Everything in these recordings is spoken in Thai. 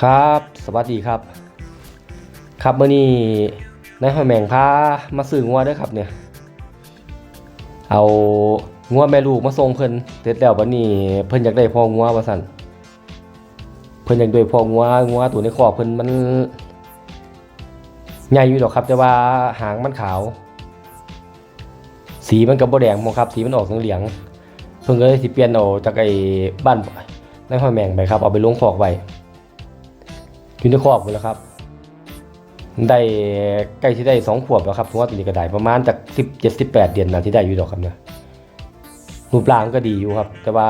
ครับ สวัสดีครับ ครับเมื่อนี้นายหอยแมงพามาซื้องัวด้วยครับเนี่ย เอางัวแม่ลูกมาส่งเพิ่นเสร็จแล้ววันนี้เพิ่นอยากได้พ่องัวว่าสั่นเพิ่นอยากได้พ่องัวงัวตัวในคอกเพิ่นมันใหญ่อยู่ดอกครับ แต่ว่าหางมันขาว สีมันก็บ่แดงมองครับ สีมันออกเหลืองเพิ่นก็เลยสิเปลี่ยนเอาจากไอ้บ้านนายหอยแมงไปครับเอาไปลงคอกไว้ อยู่ในครอบหมดแล้วครับ ได้ใกล้ที่ได้สองขวบแล้วครับเพราะว่าตัวนี้ก็ได้ประมาณจากสิบเจ็ดสิบแปดเดือนนะที่ได้อยู่ดอกครับเนี่ยรูปร่างก็ดีอยู่ครับ แต่ว่า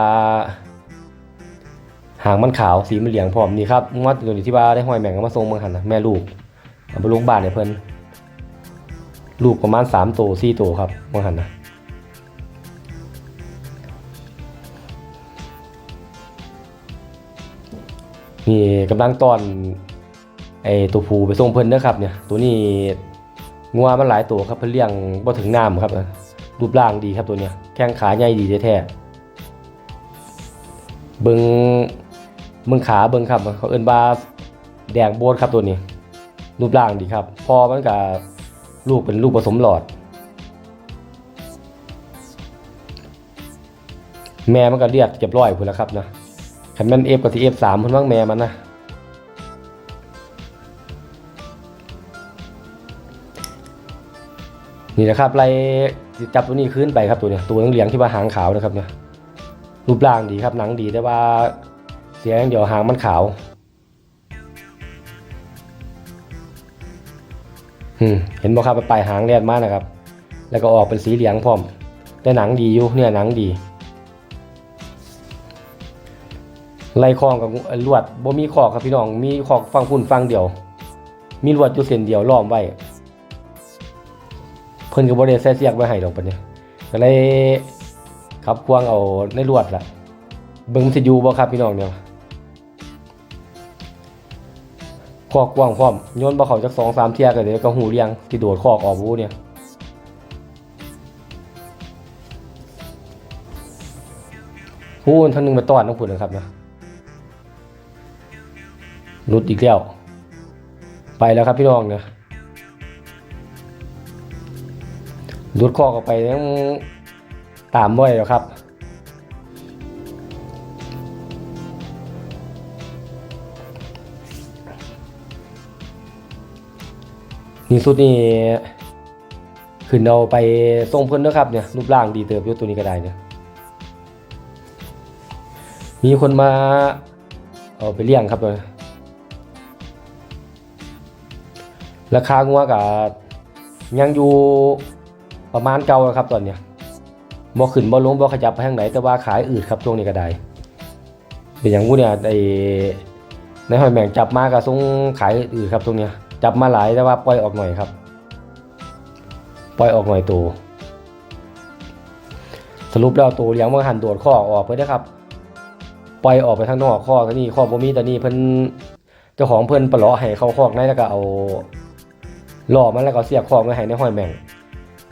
หางมันขาวสีมันเหลืองพร้อมนี่ครับงวดตัวนี้ที่ว่าได้ห้อยแมงมาส่งเมืองหันนะแม่ลูกเอาไปลงบ้านเนี่ยเพิ่นลูกประมาณสามตัวสี่ตัวครับเมืองหันนะนี่กำลังตอน ไอตัวผูไปส่งเพิ่นเด้อครับเนี่ยตัวนี้งัวมันหลายตัวครับเพิ่นเลี้ยงบ่ถึงน้ำครับรูปร่างดีครับตัวเนี้ยแข้งขาใหญ่ดีแท้ๆเบิงเบิงขาเบิงครับเขาเอิ้นว่าแดงโบดครับตัวนี้ รูปร่างดีครับพอมันก็ลูกเป็นลูกผสมหลอด แม่มันก็เรียกเรียบร้อยพุ่นแล้วครับนะคันแม่น F กับสิ F3 เพิ่นว่างแม่มันนะ นี่นะครับไล่จับตัวนี้ขึ้นไปครับตัวเนี้ยตัวเหลืองๆที่ว่าหางขาวนะครับเนี่ยรูปร่างดีครับหนังดีแต่ว่าเสียงเดียวหางมันขาวอืมเห็นบ่ครับปลายหางแลนมากนะครับ แล้วก็ออกเป็นสีเหลืองพร้อม แต่หนังดีอยู่เนี่ยหนังดี ไล่คองกับลวดบ่มีขอกครับพี่น้อง มีขอกฟังพุ่นฟังเดียว มีลวดอยู่เส้นเดียวล้อมไว้ เพิ่นก็บ่ได้ใส่เสียกไว้ให้ดอกปานนี้ก็เลยขับควงเอาในลวดล่ะเบิ่งมันสิอยู่บ่ครับพี่น้องเนี่ยคอกกว้างพร้อมโยนบ่เข้าจัก2 3เที่ยก็เดี๋ยวก็หูเรียงที่โดดคอกออกวูเนี่ยพูนทั้งนึงมาต้อนทั้งพุ่นนะครับนะหลุดอีกแล้ว ไปแล้วครับพี่น้องเนี่ย รุดคอกออกไปยังตามบ่อยแล้วครับ นี่สุดนี่ขึ้นเอาไปส่งเพิ่นนะครับเนี่ยรูปร่างดีเติบยู่ตัวนี้ก็ได้เนี่ยมีคนมาเอาไปเลี้ยงครับเลยราคางัวกับยังอยู่ ประมาณเก่าแล้วครับตอนเนี้ยบ่ขึ้นบ่ลงบ่ขยับไปทางไหนแต่ว่าขายอืดครับช่วงนี้ก็ได้เป็นอย่างงูเนี่ยไอ้ในหอยแมงจับมาก็ส่งขายอืดครับตรงเนี้ยจับมาหลายแต่ว่าปล่อยออกหน่อยครับ ปล่อยออกหน่อยตัวสรุปแล้วตัวเลี้ยงมันหันโดดข้อออกไปนะครับ ปล่อยออกไปทางนอกข้อก็นี่ข้อบ่มีแต่นี่เพิ่นเจ้าของเพิ่นปลาะให้เข้าคอกในแล้วก็เอาหล่อมันแล้วก็เสียบคอกไว้ให้ในหอยแมง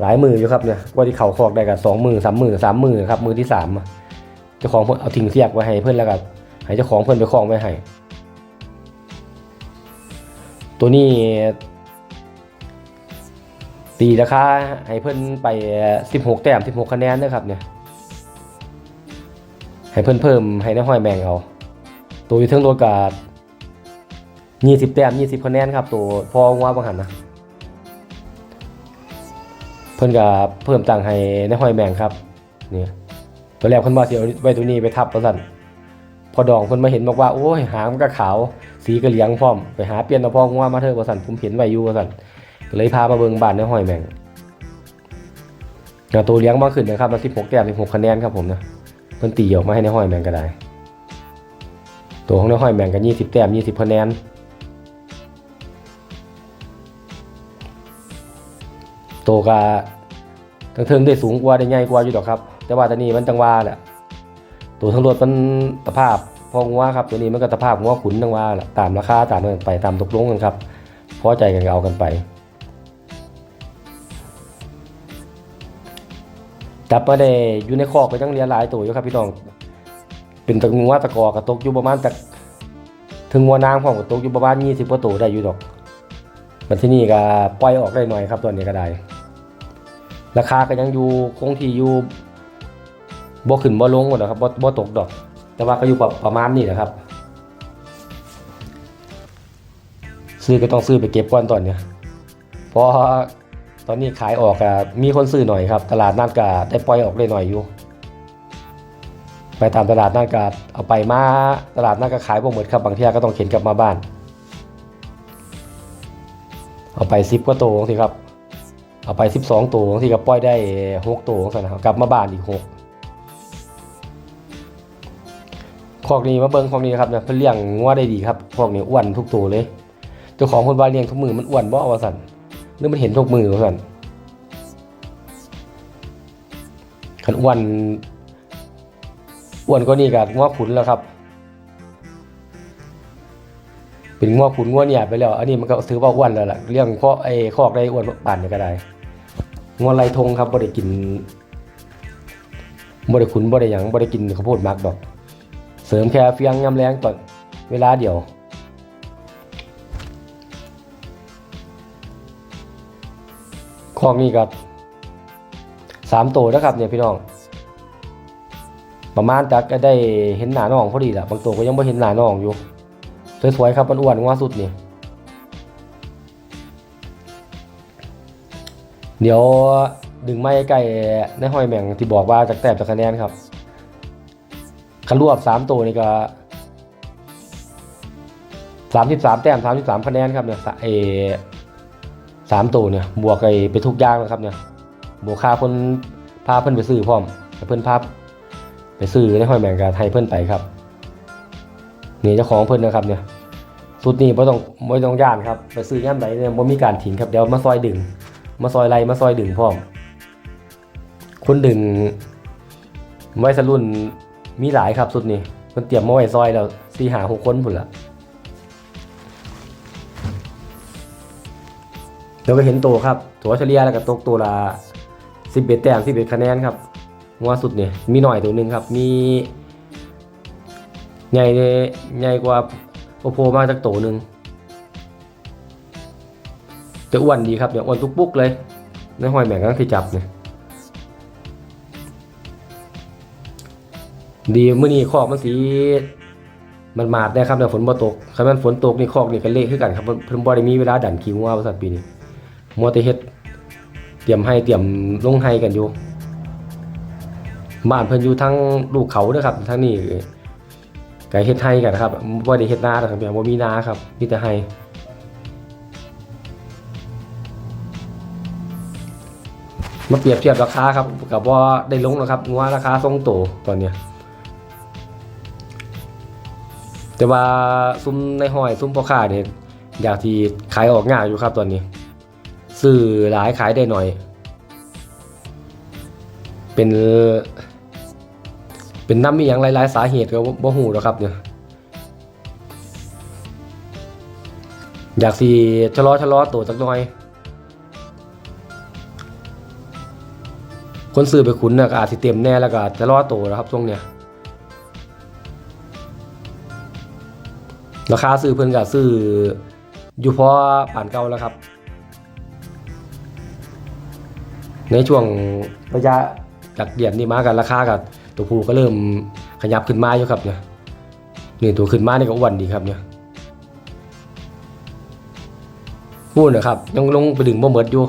หลายมืออยู่ครับเนี่ยว่าที่เขาคอกได้กับสองมือสามมือสามมือครับมือที่สามเจ้าของเพิ่อนเอาทิ้งเสียกไว้ให้เพื่อนแล้วก็ให้เจ้าของเพื่อนไปคล้องไว้ให้ตัวนี้ตีราคาให้เพื่อนไปสิบหกแต้มสิบหกคะแนนนะครับเนี่ยให้เพื่อนเพิ่มให้ในห้อยแมงเอา ตัวอยู่เทิงรถกับยี่สิบแต้มยี่สิบคะแนนครับ ตัวพอว่าบางหันนะ เพิ่นก็เพิ่มตังค์ให้ในห้อยแมงครับเนี่ยตัวแรกเพิ่นว่าสิเอาไว้ตัวนี้ไปทับว่าซั่นพอดองเพิ่นมาเห็นบอกว่าโอ้ยหางมันก็ขาว สีก็เหลืองพร้อมไปหาเปลี่ยนเอาพ่องัวมาเถอะว่าซั่นผมเห็นไว้อยู่ว่าซั่นก็เลยพามาเบิ่งบ้านในห้อยแมงตัวเลี้ยงมาขึ้นนะครับมา16แต้ม16คะแนนครับผมนะเพิ่นตีออกมาให้ในห้อยแมงก็ได้ ตัวของในห้อยแมงก็20แต้ม20คะแนน โตกาทั้งเทิงได้สูงกว่าได้ใหญ่กว่าอยู่ดอกครับ แต่ว่าตอนนี้มันจังว่าแหละตัวทั้งรถมันตะภาพพองัวครับ ตัวนี้มันก็ตะภาพงัวขุนจังว่าแหละตามราคาตามกันไปตามตกลงกันครับพอใจกันเอากันไป จับมาได้อยู่ในคอกก็ยังเหลียหลายตัวอยู่ครับพี่น้องเป็นตะงัวตะกอกระตกอยู่ประมาณจากถึงงัวนางพร้อมกับตกอยู่ประมาณ20กว่าตัวได้อยู่ดอกมันที่นี่ก็ปล่อยออกได้หน่อยครับตัวนี้ก็ได้ ราคาก็ยังอยู่คงที่อยู่บ่ขึ้นบ่ลงหมดนะครับบ่บ่ตกดอก แต่ว่าก็อยู่ประประมาณนี้แหละครับ ซื้อก็ต้องซื้อไปเก็บก่อนตอนเนี้ยเพราะตอนนี้ขายออกอะมีคนซื้อหน่อยครับ ตลาดนัดก็ได้ปล่อยออกได้หน่อยอยู่ ไปตามตลาดนัดก็เอาไปมาตลาดนัดก็ขายบ่หมดครับบางเที่ยก็ต้องเข็นกลับมาบ้าน เอาไปสิบกว่าตัวสิครับ เอาไปสิบสองตัวที่ก็ปล่อยได้หกตัวสินะครับกลับมาบ้านอีกหกคอกนี้มาเบิ้งคอกนี้ครับเนี่ยเพิ่นเลี้ยงงัวได้ดีครับคอกนี้อ้วนทุกตัวเลย เจ้าของคนว่าเลี้ยงทุกมือมันอ้วนบ่เอาวสันหรือมันเห็นทุกมือวสันคันอ้วนอ้วนก็นี่ก็งัวขุนแล้วครับ เป็นงัวขุนงัวเนี่ยไปแล้ว อันนี้มันก็ถือว่าอ้วนแล้วล่ะเรื่องข้อไอ้คอกได้อ้วนป่านนี่ก็ได้ งัวไรทงครับบ่ได้กินบ่ได้ขุนบ่ได้หยังบ่ได้กินข้าวโพดมักดอก เสริมแค่เฟียงยำแรงตอนเวลาเดียวคอกนี้ก็สามตัวนะครับเนี่ยพี่น้อง ประมาณจักก็ได้เห็นหน้าน้องพอดีแหละบางตัวก็ยังไม่เห็นหน้าน้องอยู่ สวยๆครับมันอ้วนงว่าสุดนี่ เดี๋ยวดึงไม้ใกล้ในห้อยแมงที่บอกว่าจากแต้มจากคะแนนครับคันรวบสามตัวนี่ก็สามสิบสามแต้มสามสิบสามคะแนนครับเนี่ยสเอสามตัวเนี่ยบวกไอ้ไปทุกอย่างแล้วครับเนี่ยบวกค่าเพิ่นพาเพิ่อนไปซื้อพร้อมเพิ่อนพาไปซื้อในห้อยแมงกันให้เพิ่อนไปครับนี่เจ้าของเพิ่อนนะครับเนี่ยสุดนี้ไม่ต้องไม่ต้องย่านครับไปซื้อย่านไหนเนี่ยบ่มีการถิ่นครับเดี๋ยวมาซอยดึง มาซอยไรมาซอยดึงพร้อม คนดึงไว้สรุ่นมีหลายครับสุดนี้เพิ่นเตรียมมาไว้ซอยแล้วสี่หาหกคนพุ่นละเดี๋ยวก็เห็นโตครับตัวเฉลี่ยแล้วก็ตกตัวละสิบเอ็ดแต้มสิบเอ็ดคะแนนครับงัวสุดเนี่ยมีหน่อยตัวหนึ่งครับ มีใหญ่ใหญ่กว่าโอโพมาจากโตหนึ่ง จะอ้วนดีครับเนี่ยอ้วนทุกปุ๊กเลยในห้อยแมงกังที่จับเนี่ยดีมื้อนี้คอกมันสีมันมาดได้ครับแต่ฝนบ่ตกคันมันฝนตกนี่คอกนี่ก็เละคือกันครับเพิ่นเพิ่นบ่ได้มีเวลาดันคิวว่าว่าซั่นปีนี้มัวแต่เฮ็ดเตรียมให้เตรียมลงให้กันอยู่บ้านเพิ่นอยู่ทั้งลูกเขาเด้อครับทั้งนี้ก็เฮ็ดให้กันครับบ่ได้เฮ็ดนาหรอกครับบ่มีนาครับมีแต่ให้ มาเปรียบเทียบราคาครับกับว่าได้ลงแล้วครับงัวราคาทรงโตตอนเนี้ยแต่ว่าซุ้มในห้อยซุ้มพ่อค้าเนี่ยอยากที่ขายออกง่ายอยู่ครับตอนนี้ซื้อหลายขายได้หน่อย เป็น เป็นน้ำมีอย่างหลายๆ สาเหตุก็บ่บ่ฮู้หรอกครับเนี่ยอยากสิชะลอชะลอตัวจักหน่อย คนซื้อไปขุนน่ะก็อาจสิเต็มแน่แล้วก็ชะลอตัวนะครับช่วงเนี้ยราคาซื้อเพิ่นก็ซื้ออยู่พอป่านเก่าแล้วครับ ในช่วงระยะจากเดือนนี้มากันราคากับตัวผู้ก็เริ่มขยับขึ้นมาอยู่ครับเนี่ยนี่ตัวขึ้นมานี่ก็อ้วนดีครับเนี่ยพูดนะครับยังลงไปดึงบ่หมดอยู่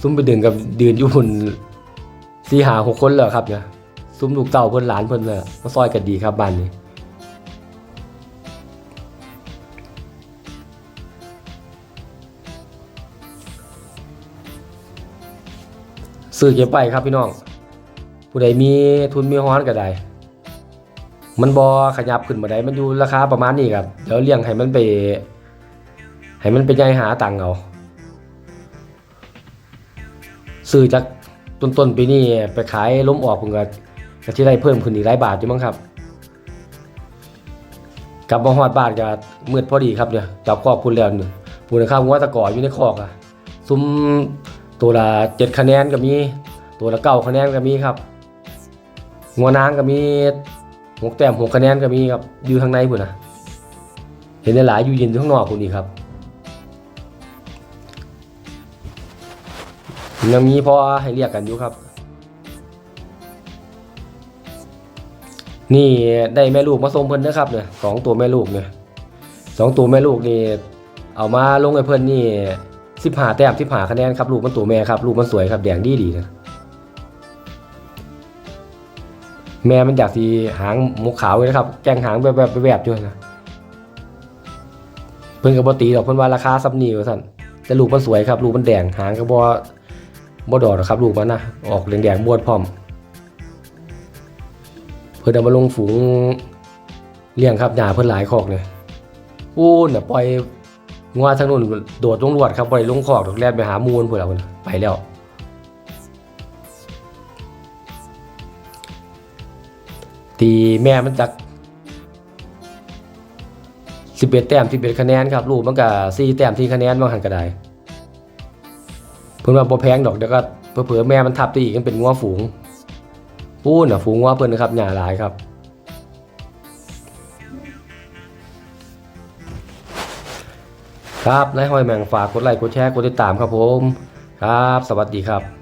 ซุ้มไปดึงกับเดือนอยู่หุ่น สี่หาหกคนแล้วครับเนี่ยซุ้มลูกเต่าเพิ่นหลานเพิ่นเลยมาซอยกันดีครับบ้านนี้ซื้อเก็บไปครับพี่น้อง ผู้ใดมีทุนมีฮ้อนก็ได้ มันบอขยับขึ้นมาได้มันอยู่ราคาประมาณนี้ครับเดี๋ยวเลี้ยงให้มันไป ให้มันไปใหญ่หาตังค์เอาซื้อจาก ต้นต้นๆปีนี้ไปขายล้มออกผมก็ก็ที่ได้เพิ่มขึ้นอีกหลายบาทอยู่มั้งครับ กลับมาฮอดบ้านก็มืดพอดีครับเนี่ยจับครอบคุณแล้วเนี่ยปูนะครับว่าตะกออยู่ในคอกอะซุ้มตัวละเจ็ดคะแนนก็มี ตัวละเก้าคะแนนก็มีครับงัวนางก็มีหกแต้มหกคะแนนก็มีครับอยู่ข้างในพุ่นนะเห็นได้หลายอยู่ยินอยู่ข้างนอกคุณอีกครับ ยังมีพอให้เรียกกันอยู่ครับ นี่ได้แม่ลูกมาส่งเพิ่นนะครับเนี่ยสองตัวแม่ลูกเนี่ยสองตัวแม่ลูกนี่เอามาลงให้เพิ่นนี่สิบหาแต้มสิบหาคะแนนครับลูกมันตัวแม่ครับลูกมันสวยครับแดงดีดีนะแม่มันอยากสีหางมุกขาวเลยนะครับ แกงหางแบบแบบแบบอยู่นะเพิ่นก็บ่ตีดอกเพิ่นว่าราคาซับนี้ว่าซั่นแต่ลูกมันสวยครับ ลูกมันแดงหางก็บ่ บดอกครับลูกมันนะออกแดงๆบวดพร้อม เพิ่นเอามาลงฝูงเลี้ยงครับหญ้าเพิ่นหลายคอกเลยอู้น่ะปล่อยงัวทางนู้นโดดลงรวดครับปล่อยลงคอกดอกแล่นไปหามูลเพุ่นแล้วพุ่นไปแล้วตีแม่มันจัก11แต้ม11คะแนนครับลูกมันก็4แต้ม4คะแนนบางหันก็ได้ พิ่นว่าบ่แพงดอกเดี๋ยวก็เผลอๆแม่มันทับตีอีกมันเป็นงัวฝูงปูนอะฝูงว่าเพิ่นนะครับหญ้าหลายครับครับนายห้อยแมงฝากกดไลค์กดแชร์กดติดตามครับผม ครับ สวัสดีครับ